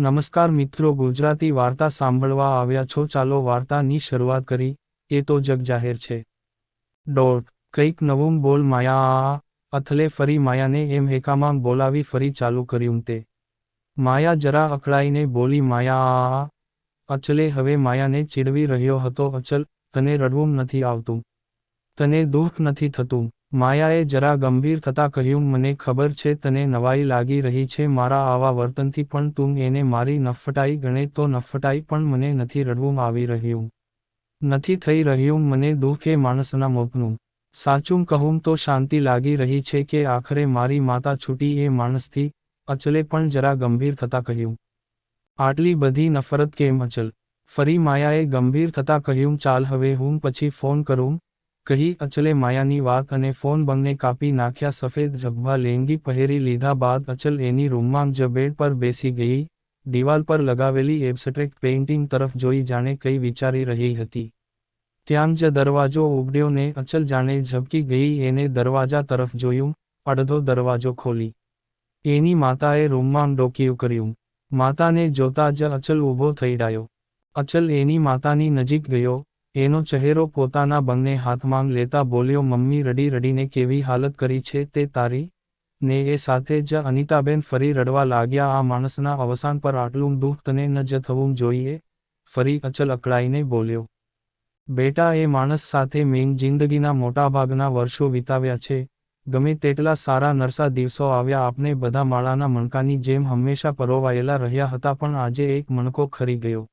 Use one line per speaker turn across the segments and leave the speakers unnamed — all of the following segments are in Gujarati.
નમસ્કાર મિત્રો, ગુજરાતી વાર્તા સાંભળવા આવ્યા છો. ચાલો વાર્તાની શરૂઆત કરી. એ તો જગ જાહેર છે. ડોટ, કંઈક નવું બોલ માયા અથલે ફરી માયાને એમ હેકામાં બોલાવી ફરી ચાલુ કર્યું તે. માયા જરા અકળાઈને બોલી, માયા અચલે હવે માયાને ચીડવી રહ્યો હતો. અચલ, તને રડવું નથી આવતું. તને દુઃખ નથી થતું. માયાએ જરા ગંભીર થતા કહ્યું, મને ખબર છે તને નવાઈ લાગી રહી છે, મારા આવા વર્તનથી પણ તું એને મારી નફટાઈ ગણે તો નફટાઈ પણ મને નથી રડવું આવી રહ્યું. નથી થઈ રહ્યું મને દુઃખ એ માણસના મોતનું. સાચું કહું તો શાંતિ લાગી રહી છે કે આખરે મારી માતા છૂટી એ માણસથી અચલે પણ જરા ગંભીર થતા કહ્યું. આટલી બધી નફરત કેમ અચલ? ફરી માયાએ ગંભીર થતા કહ્યું, ચાલ હવે હું પછી ફોન કરું. કહી અચલે માયાની વાત અને ફોન બંને કાપી નાખ્યા સફેદ ઝભ્ભા લેંગી પહેરી લીધા બાદ અચલ એની રૂમમાં જ બેડ પર બેસી ગઈ, દિવાલ પર લગાવેલી એબ્સ્ટ્રેક્ટ પેઇન્ટિંગ તરફ જોઈ જાણે કઈ વિચારી રહી હતી. ત્યાં જ દરવાજો ઉગડ્યો ને અચલ જાણે ઝબકી ગઈ એને દરવાજા તરફ જોયું, અડધો દરવાજો ખોલી. એની માતાએ રૂમમાં ડોકિયું કર્યું. માતાને જોતા જ અચલ ઊભો થઈ ડાયો. અચલ એની માતાની નજીક ગયો એનો ચહેરો પોતાના બંને હાથમાં લેતા બોલ્યો, મમ્મી, રડી રડીને કેવી હાલત કરી છે તે તારી? ને એ સાથે જ અનિતાબેન ફરી રડવા લાગ્યા, આ માણસના અવસાન પર આટલું દુઃખ તને ન જ થવું જોઈએ ફરી અચલ અકળાઈને બોલ્યો, બેટા, એ માણસ સાથે મેં જિંદગીના મોટાભાગના વર્ષો વિતાવ્યા છે. ગમે તેટલા સારા નરસા દિવસો આવ્યા આપણે બધા માળાના મણકાની જેમ હંમેશા પરોવાયેલા રહ્યા હતા, પણ આજે એક મણકો ખરી ગયો.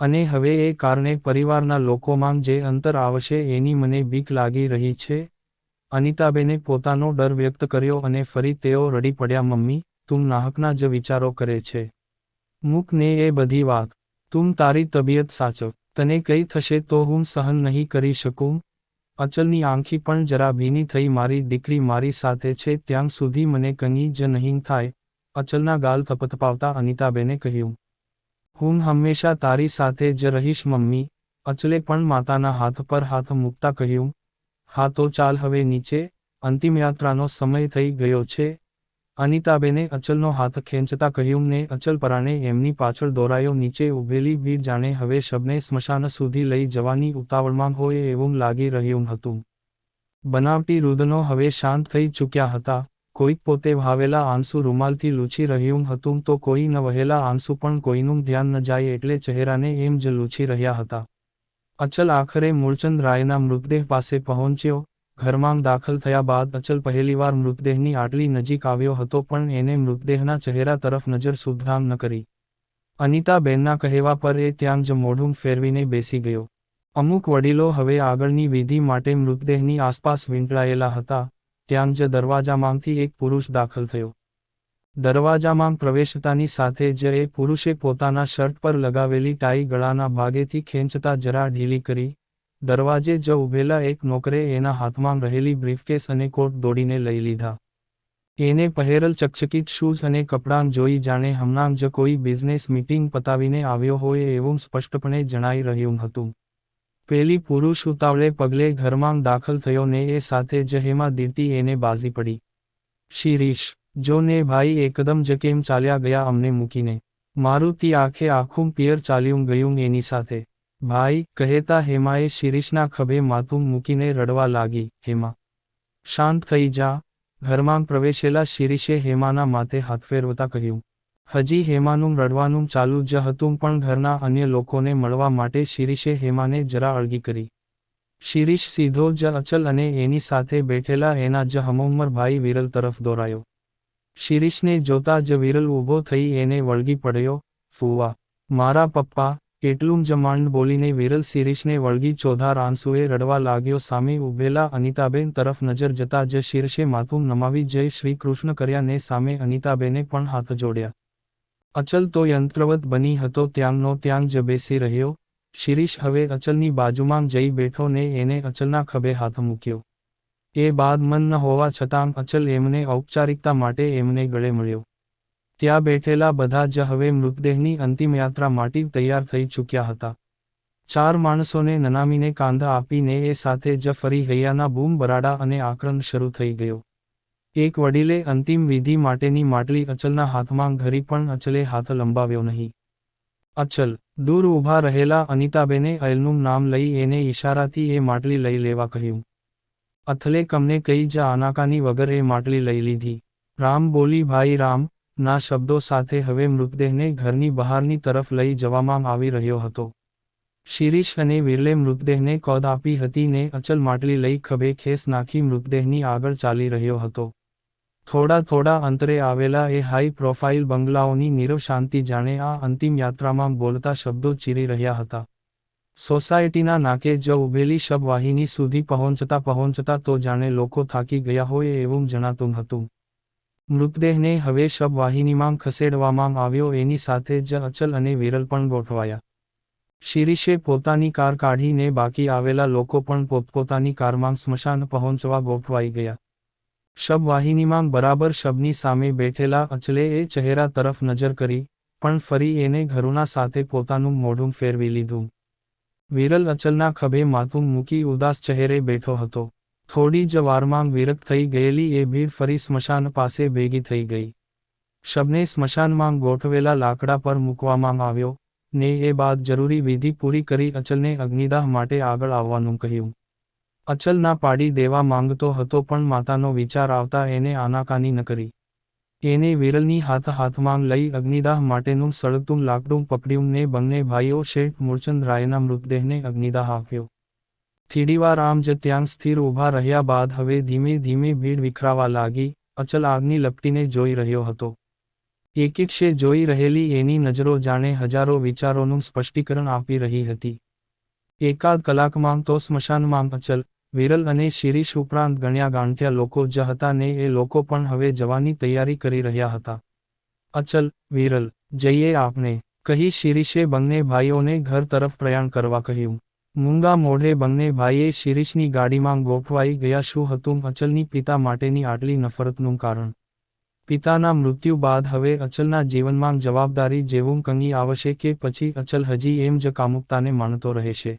અને હવે એ કારણે પરિવારના લોકોમાં જે અંતર આવશે એની મને બીક લાગી રહી છે. અનિતાબેને પોતાનો ડર વ્યક્ત કર્યો અને ફરી તેઓ રડી પડ્યા, મમ્મી, તું નાહકના જ વિચારો કરે છે. મૂક ને એ બધી વાત. તું તારી તબિયત સાચો તને કઈ થશે તો હું સહન નહીં કરી શકું. અચલની આંખી પણ જરા ભીની થઈ મારી દીકરી મારી સાથે છે, ત્યાં સુધી મને કંઈ જ નહીં થાય. અચલના ગાલ થપથપાવતા અનિતાબેને કહ્યું હું હંમેશા તારી સાથે જ રહીશ, મમ્મી, અચલે પણ માતાના હાથ પર હાથ મૂકતા કહ્યું. હા તો ચાલ હવે નીચે. અંતિમ યાત્રાનો સમય થઈ ગયો છે. અનિતાબેને અચલનો હાથ ખેંચતા કહ્યું, ને અચલ પરાણે એમની પાછળ દોરાયો, નીચે ઉભેલી ભીડ જાણે હવે શબને સ્મશાન સુધી લઈ જવાની ઉતાવળમાં હોય એવું લાગી રહ્યું હતું. બનાવટી રુદનો હવે શાંત થઈ ચૂક્યા હતા. કોઈક પોતે વહાવેલા આંસુ રૂમાલથી લૂછી રહ્યું હતું તો કોઈ ન વહેલા આંસુ પણ કોઈનું ધ્યાન ન જાય એટલે ચહેરાને એમ જ લૂછી રહ્યા હતા. અચલ આખરે મૂળચંદ રાયના મૃતદેહ પાસે પહોંચ્યો. ઘરમાં દાખલ થયા બાદ અચલ પહેલીવાર મૃતદેહની આટલી નજીક આવ્યો હતો પણ એને મૃતદેહના ચહેરા તરફ નજર સુદ્ધામ ન કરી. અનિતાબેનના કહેવા પર એ ત્યાં જ મોઢું ફેરવીને બેસી ગયો. અમુક વડીલો હવે આગળની વિધિ માટે મૃતદેહની આસપાસ વીંટળાયેલા હતા. ત્યાં જ દરવાજામાંથી એક પુરુષ દાખલ થયો. દરવાજામાં પ્રવેશતાની સાથે જ એ પુરુષે પોતાના શર્ટ પર લગાવેલી ટાઈ ગળાના ભાગેથી ખેંચતા જરા ઢીલી કરી, દરવાજે જ ઉભેલા એક નોકરે એના હાથમાં રહેલી બ્રીફકેસ અને કોટ દોડીને લઈ લીધા. એને પહેરેલ ચકચકિત શૂઝ અને કપડાં જોઈ જાણે હમણાં જ કોઈ બિઝનેસ મીટિંગ પતાવીને આવ્યો હોય એવું સ્પષ્ટપણે જણાઈ રહ્યું હતું. પેલી પુરુષ ઉતાવળે પગલે ઘરમાં દાખલ થયો ને એ સાથે જ હેમા દીર્તી એને બાજી પડી. શિરીષ, જો ને ભાઈ એકદમ જ ચાલ્યા ગયા અમને મૂકીને? મારું તી આખે આખું પિયર ચાલ્યું ગયું એની સાથે. ભાઈ, કહેતા હેમાએ શિરીષના ખભે માથું મૂકીને રડવા લાગી. હેમા, શાંત થઈ જા. ઘરમાં પ્રવેશેલા શિરીષે હેમાના માથે હાથ ફેરવતા કહ્યું. હજી હેમાનું રડવાનું ચાલુ જ હતું પણ ઘરના અન્ય લોકોને મળવા માટે શિરીષે હેમાને જરા અળગી કરી. શિરીષ સીધો જ અચલ અને એની સાથે બેઠેલા એના જ હમઉંમર ભાઈ વિરલ તરફ દોરાયો. શિરીષને જોતા જ વિરલ ઊભો થઈ એને વળગી પડ્યો, ફૂવા, મારા પપ્પા એટલું જ બોલીને વિરલ શિરીષને વળગી ચોધાર આંસુએ રડવા લાગ્યો સામે ઊભેલા અનિતાબેન તરફ નજર જતા જ શિરષે માથું નમાવી જય શ્રી કૃષ્ણ કર્યા ને સામે અનિતાબેને પણ હાથ જોડ્યા. અચલ તો યંત્રવત બની હતો ત્યાંનો ત્યાં જ બેસી રહ્યો. શિરીષ હવે અચલની બાજુમાં જઈ બેઠો ને એને અચલના ખભે હાથ મૂક્યો. એ બાદ મન ન હોવા છતાં અચલ એમને ઔપચારિકતા માટે એમને ગળે મળ્યો. ત્યાં બેઠેલા બધા જ હવે મૃતદેહની અંતિમ યાત્રા માટે તૈયાર થઈ ચૂક્યા હતા. ચાર માણસોને નનામીને કાંધા આપીને એ સાથે જ ફરી હૈયાના બૂમ બરાડા અને આક્રંદ શરૂ થઈ ગયો. એક વડીલે અંતિમ વિધિ માટેની માટલી અચલના હાથમાં ઘરી પણ અચલે હાથ લંબાવ્યો નહીં. અચલ, દૂર ઊભા રહેલા અનિતાબેને અયલનું નામ લઈ એને ઈશારાથી એ માટલી લઈ લેવા કહ્યું. અથલે કમને કઈ જ આનાકાની વગર એ માટલી લઈ લીધી. રામ બોલી, ભાઈ રામ, ના શબ્દો સાથે હવે મૃતદેહને ઘરની બહારની તરફ લઈ જવામાં આવી રહ્યો હતો. શિરીષ અને વિરલે મૃતદેહને કોદ આપી હતી ને અચલ માટલી લઈ ખભે ખેસ નાખી મૃતદેહની આગળ ચાલી રહ્યો હતો. થોડા થોડા અંતરે આવેલા એ હાઈ પ્રોફાઇલ બંગલાઓની નીરવ શાંતિ જાણે આ અંતિમ યાત્રામાં બોલતા શબ્દો ચીરી રહ્યા હતા. સોસાયટીના નાકે જ ઉભેલી શબવાહિની સુધી પહોંચતા પહોંચતા તો જાણે લોકો થાકી ગયા હોય એવું જણાતું હતું. મૃતદેહને હવે શબવાહિનીમાં ખસેડવામાં આવ્યો એની સાથે જ અચલ અને વિરલ પણ ગોઠવાયા. શિરીષે પોતાની કાર કાઢીને બાકી આવેલા લોકો પણ પોતપોતાની કારમાં સ્મશાન પહોંચવા ગોઠવાઈ ગયા. શબવાહિનીમાં બરાબર શબની સામે બેઠેલા અચલે એ ચહેરા તરફ નજર કરી, પણ ફરી એને ઘરુના સાથે પોતાનું મોઢું ફેરવી લીધું. વિરલ અચલના ખભે માથું મૂકી ઉદાસ ચહેરે બેઠો હતો. થોડી જ વારમાં વિરક્ત થઈ ગયેલી એ ભીડ ફરી સ્મશાન પાસે ભેગી થઈ ગઈ. શબને સ્મશાનમાં ગોઠવેલા લાકડા પર મૂકવામાં આવ્યો, ને એ બાદ જરૂરી વિધિ પૂરી કરી અચલને અગ્નિદાહ માટે આગળ આવવાનું કહ્યું. અચલ ના પાડી દેવા માંગતો હતો પણ માતાનો વિચાર આવતા એને આનાકાની ન કરી. એને વિરલની હાથ હાથમાં લઈ અગ્નિદાહ માટેનું સળગતું લાકડું પકડ્યું ને બંને ભાઈઓ શેઠ મૂળચંદ મૃતદેહને અગ્નિદાહ આપ્યો. થીડીવાર આમ જ ત્યાં સ્થિર ઊભા રહ્યા બાદ હવે ધીમે ધીમે ભીડ વિખરાવા લાગી, અચલ આગની લપટીને જોઈ રહ્યો હતો. એકીક્ષે જોઈ રહેલી એની નજરો જાણે હજારો વિચારોનું સ્પષ્ટીકરણ આપી રહી હતી. એકાદ કલાકમાં તો સ્મશાનમાં અચલ વિરલ અને શિરીષ ઉપરાંત ગણ્યા ગાંઠ્યા લોકો જ હતા ને એ લોકો પણ હવે જવાની તૈયારી કરી રહ્યા હતા. અચલ, વિરલ, જઈએ આપને, કહી શિરીષે બંને ભાઈઓને ઘર તરફ પ્રયાણ કરવા કહ્યું. મૂંગા મોઢે બંને ભાઈએ શિરીષની ગાડીમાં ગોઠવાઈ ગયા શું હતું અચલની પિતા માટેની આટલી નફરતનું કારણ? પિતાના મૃત્યુ બાદ હવે અચલના જીવનમાં જવાબદારી જેવું કંગી આવશે કે પછી અચલ હજી એમ જ કામુકતાને માનતો રહેશે?